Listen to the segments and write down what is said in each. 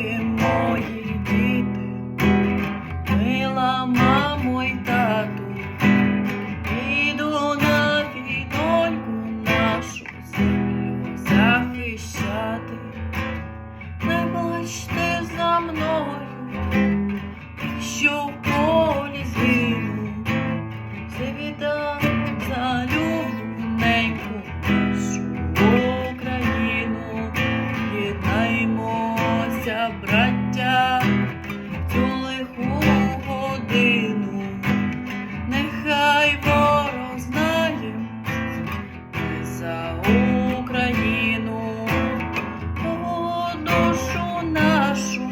любі мої діти, мила мамо й тату, Браття, в цю лиху годину, нехай ворог знає ми за Україну, О, душу нашу,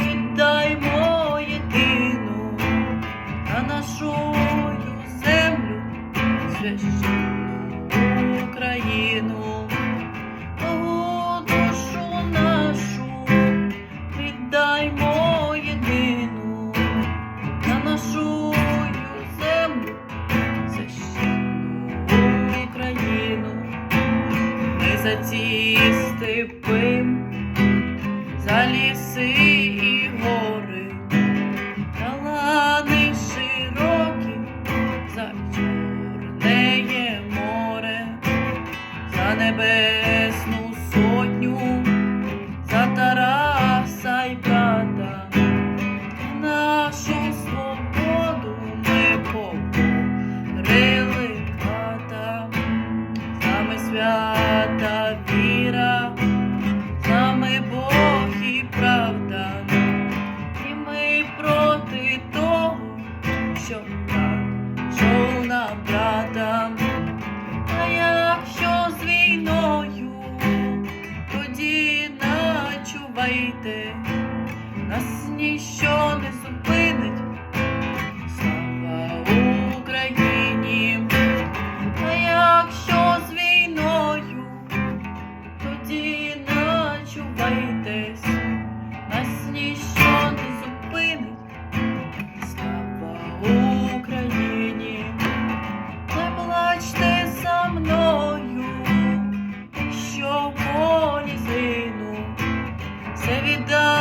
віддаймо єдину, а нашу землю священну Україну. За ці степи, за ліси і гори, за лани широкі, за чорнеє море за небесну начувайте, нас ніщо не зупинить, done.